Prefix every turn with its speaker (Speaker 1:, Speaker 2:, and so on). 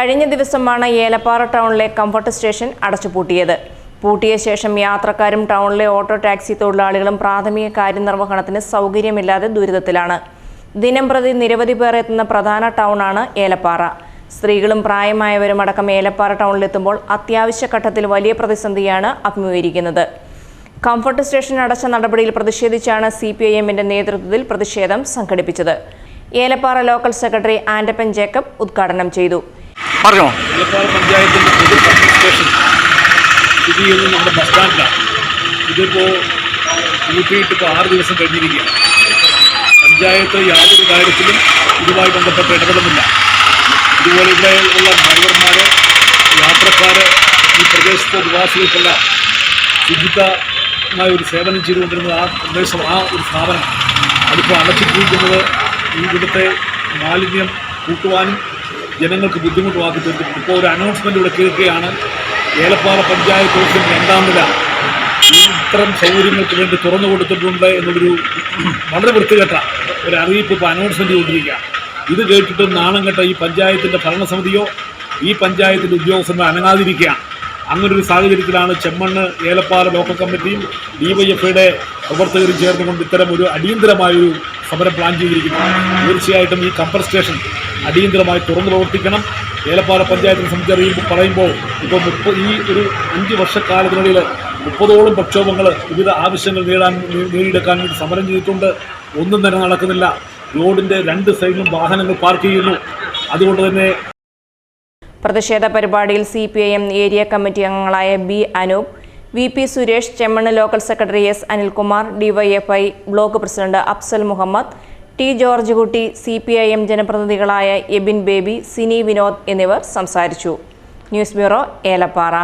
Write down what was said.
Speaker 1: കഴിഞ്ഞ ദിവസമാണ് ഏലപ്പാറ ടൗണിലെ കംഫർട്ട് സ്റ്റേഷൻ അടച്ചുപൂട്ടിയത്. പൂട്ടിയ ശേഷം യാത്രക്കാരും ടൗണിലെ ഓട്ടോ ടാക്സി തൊഴിലാളികളും പ്രാഥമിക കാര്യനിർവഹണത്തിന് സൗകര്യമില്ലാതെ ദുരിതത്തിലാണ്. ദിനംപ്രതി നിരവധി പേർ എത്തുന്ന പ്രധാന ടൗണാണ് ഏലപ്പാറ. സ്ത്രീകളും പ്രായമായവരും അടക്കം ഏലപ്പാറ ടൗണിലെത്തുമ്പോൾ അത്യാവശ്യ ഘട്ടത്തിൽ വലിയ പ്രതിസന്ധിയാണ് അഭിമുഖീകരിക്കുന്നത്. കംഫർട്ട് സ്റ്റേഷൻ അടച്ച നടപടിയിൽ പ്രതിഷേധിച്ചാണ് സി പി ഐ എമ്മിന്റെ നേതൃത്വത്തിൽ പ്രതിഷേധം സംഘടിപ്പിച്ചത്. Elappara local secretary Andappan Jacob ഉദ്ഘാടനം ചെയ്തു.
Speaker 2: പറഞ്ഞോ.
Speaker 3: മലപ്പാറ പഞ്ചായത്തിന്റെ സ്ഥിതി ചെയ്യുന്നത് നമ്മുടെ ബസ് സ്റ്റാൻഡിലാണ് കൂട്ടിയിട്ട് ഇപ്പോൾ ആറ് ദിവസം കഴിഞ്ഞിരിക്കുകയാണ്. പഞ്ചായത്ത് യാതൊരു കാര്യത്തിലും ഇതുമായി ബന്ധപ്പെട്ട് ഇടപെടുന്നില്ല ഇതുപോലെ ഇവിടെ ഉള്ള ഡ്രൈവർമാർ യാത്രക്കാർ ഈ പ്രദേശത്തെ നിവാസികൾക്കെല്ലാം ശുചിത്വമായ ഒരു സേവനം ചെയ്തുകൊണ്ടിരുന്നത് ആ പ്രദേശം ആ ഒരു സ്ഥാപനം. അതിപ്പോൾ അടച്ചിട്ടിരിക്കുന്നത് ഈ ഇവിടുത്തെ മാലിന്യം കൂട്ടുവാനും ജനങ്ങൾക്ക് ബുദ്ധിമുട്ടുമാക്കി തീർത്തിട്ടുണ്ട്. ഇപ്പോൾ ഒരു അനൗൺസ്മെന്റ് ഇവിടെ കേൾക്കുകയാണ്. ഏലപ്പാറ പഞ്ചായത്ത് ഓഫീസിന്റെ രണ്ടാം നില. ഇത്തരം സൗകര്യങ്ങൾക്ക് വേണ്ടി തുറന്നു കൊടുത്തിട്ടുണ്ട് എന്നൊരു വളരെ വൃത്തികെട്ട ഒരു അറിയിപ്പ് ഇപ്പോൾ അനൗൺസ്മെന്റ് കൊണ്ടിരിക്കുക ഇത് കേട്ടിട്ട് നാണം കെട്ട ഈ പഞ്ചായത്തിന്റെ ഭരണസമിതിയോ ഈ പഞ്ചായത്തിന്റെ ഉദ്യോഗസ്ഥന്മാർ അനങ്ങാതിരിക്കുകയാണ്. അങ്ങനൊരു സാഹചര്യത്തിലാണ് ചെമ്മണ്ണ് ഏലപ്പാറ ലോക്കൽ കമ്മിറ്റിയും ഡി വൈ എഫ്ഐയുടെ പ്രവർത്തകരും ചേർന്നുകൊണ്ട് ഇത്തരം ഒരു അടിയന്തരമായൊരു സമരം പ്ലാൻ ചെയ്തിരിക്കുന്നത് തീർച്ചയായിട്ടും ഈ കമ്പർ സ്റ്റേഷൻ അടിയന്തരമായി തുറന്നു പ്രവർത്തിക്കണം. ഏലപ്പാറ പഞ്ചായത്തിനെ സംബന്ധിച്ചറിയുമ്പോൾ പറയുമ്പോൾ ഇപ്പോൾ മുപ്പത് ഈ ഒരു അഞ്ച് വർഷക്കാലത്തിനിടയിൽ മുപ്പതോളം പ്രക്ഷോഭങ്ങൾ വിവിധ ആവശ്യങ്ങൾ നേടാൻ നേടിയെടുക്കാൻ വേണ്ടി സമരം ചെയ്തിട്ടുണ്ട്. ഒന്നും തന്നെ നടക്കുന്നില്ല. റോഡിന്റെ രണ്ട് സൈഡിലും വാഹനങ്ങൾ പാർക്ക് ചെയ്യുന്നു. അതുകൊണ്ട് തന്നെ
Speaker 1: പ്രതിഷേധ പരിപാടിയിൽ C P I M area committee അംഗങ്ങളായ B Anoop V P Suresh Chemmannu local secretary S Anilkumar DYFI block president Afsal Muhammad T George Kutty C P I M ജനപ്രതിനിധികളായ Ebin Baby Sini Vinod എന്നിവർ സംസാരിച്ചു. News bureau Elappara.